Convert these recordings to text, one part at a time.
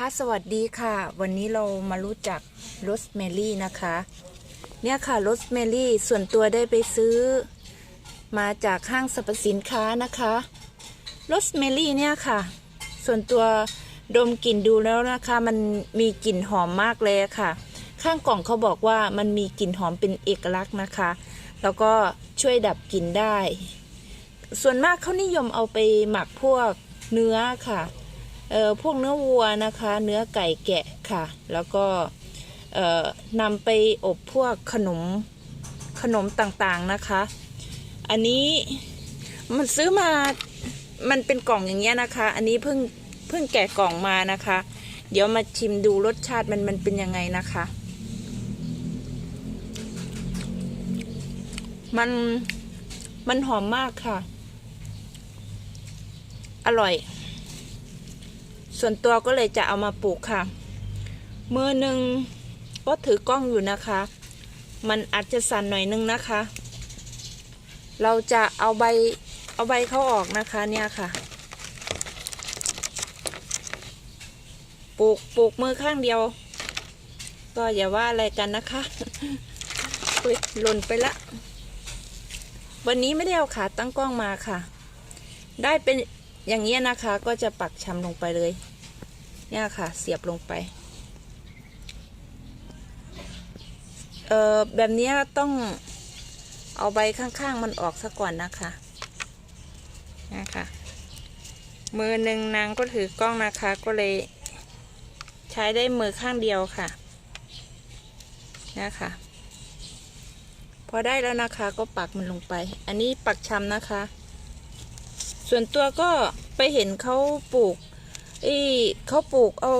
ค่ะสวัสดีค่ะ วันนี้เรามารู้จักโรสแมรี่นะคะ เนี่ยค่ะโรสแมรี่ส่วนตัวได้ไปซื้อ มาจากห้างสรรพสินค้านะคะโรสแมรี่เนี่ยค่ะ ส่วนตัวดมกลิ่นดูแล้วนะคะ มันมีกลิ่นหอมมากเลยค่ะ ข้างกล่องเขาบอกว่ามันมีกลิ่นหอมเป็นเอกลักษณ์นะคะ แล้วก็ช่วยดับกลิ่นได้ ส่วนมากเขานิยมเอาไปหมักพวกเนื้อค่ะ เอ่อพวกเนื้อวัวนะคะ เนื้อไก่แกะค่ะ แล้วก็เอ่อนำไปอบพวกขนมขนมต่างๆนะคะ อันนี้มันซื้อมามันเป็นกล่องอย่างเงี้ยนะคะ อันนี้เพิ่งเพิ่งแกะกล่องมานะคะ เดี๋ยวมาชิมดูรสชาติมันมันเป็นยังไงนะคะ มันมันหอมมากค่ะ อร่อย ส่วนตัวก็เลยจะเอามาปลูกค่ะ มือหนึ่งก็ถือกล้องอยู่นะคะ มันอาจจะสั่นหน่อยนึงนะคะ เราจะเอาใบเอาใบเขาออกนะคะเนี่ยค่ะ ปลูกปลูกมือข้างเดียว ก็อย่าว่าอะไรกันนะคะอุ๊ยหล่นไปละ วันนี้ไม่ได้เอาขาตั้งกล้องมาค่ะ ได้เป็นอย่างเงี้ยนะคะก็จะปักชำลงไปเลย เนี่ยค่ะ เสียบลงไป เอ่อแบบนี้ต้องเอาใบข้างๆมันออกซะก่อนนะคะนะคะมือหนึ่งนางก็ถือกล้องนะคะ ก็เลยใช้ได้มือข้างเดียวค่ะนะคะพอได้แล้วนะคะก็ปักมันลงไป อันนี้ปักชำนะคะ ส่วนตัวก็ไปเห็นเขาปลูก เอ้เขาปลูกเอา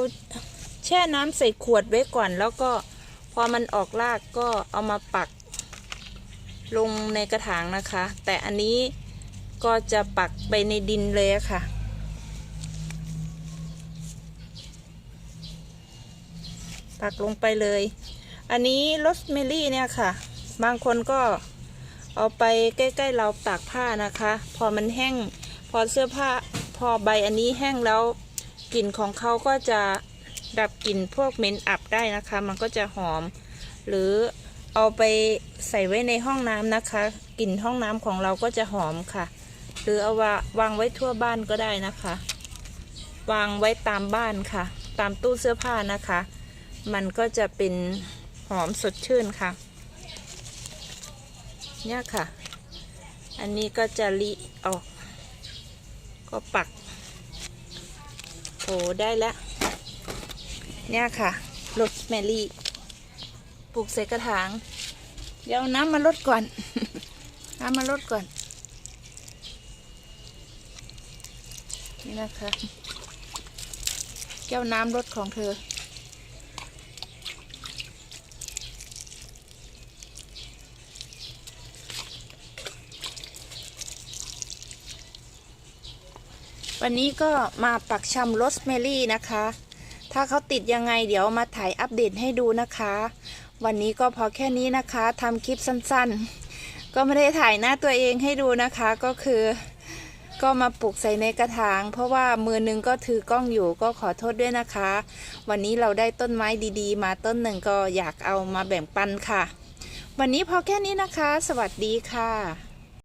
แช่น้ำใส่ขวดไว้ก่อน แล้วก็พอมันออกรากก็เอามาปักลงในกระถางนะคะ แต่อันนี้ก็จะปักไปในดินเลยค่ะ ปักลงไปเลย อันนี้โรสเมลี่เนี่ยค่ะ บางคนก็เอาไปใกล้ๆเราตากผ้านะคะ พอมันแห้ง พอเสื้อผ้าพอใบอันนี้แห้งแล้ว กลิ่นของเขาก็จะดับกลิ่นพวกเหม็นอับได้นะคะ มันก็จะหอม หรือเอาไปใส่ไว้ในห้องน้ำนะคะกลิ่นห้องน้ำของเราก็จะหอมค่ะ หรือเอาวาวางไว้ทั่วบ้านก็ได้นะคะ วางไว้ตามบ้านค่ะ ตามตู้เสื้อผ้านะคะ มันก็จะเป็นหอมสดชื่นค่ะ เนี่ยค่ะ อันนี้ก็จะลิออก ก็ปัก โอ้ได้แล้ว เนี่ยค่ะโรสแมรี่ปลูกใส่กระถาง เดี๋ยวน้ำมาลดก่อน น้ำมาลดก่อน นี่นะคะ แก้วน้ำรถของเธอ วันนี้ก็มาปักชำโรสแมรี่นะคะ ถ้าเขาติดยังไงเดี๋ยวมาถ่ายอัปเดตให้ดูนะคะ วันนี้ก็พอแค่นี้นะคะทำคลิปสั้นๆ ก็ไม่ได้ถ่ายหน้าตัวเองให้ดูนะคะก็คือ ก็มาปลูกใส่ในกระถาง เพราะว่ามือหนึงก็ถือกล้องอยู่ก็ขอโทษด้วยนะคะ วันนี้เราได้ต้นไม้ดีๆ มาต้นหนึ่งก็อยากเอามาแบ่งปันค่ะ วันนี้พอแค่นี้นะคะ สวัสดีค่ะ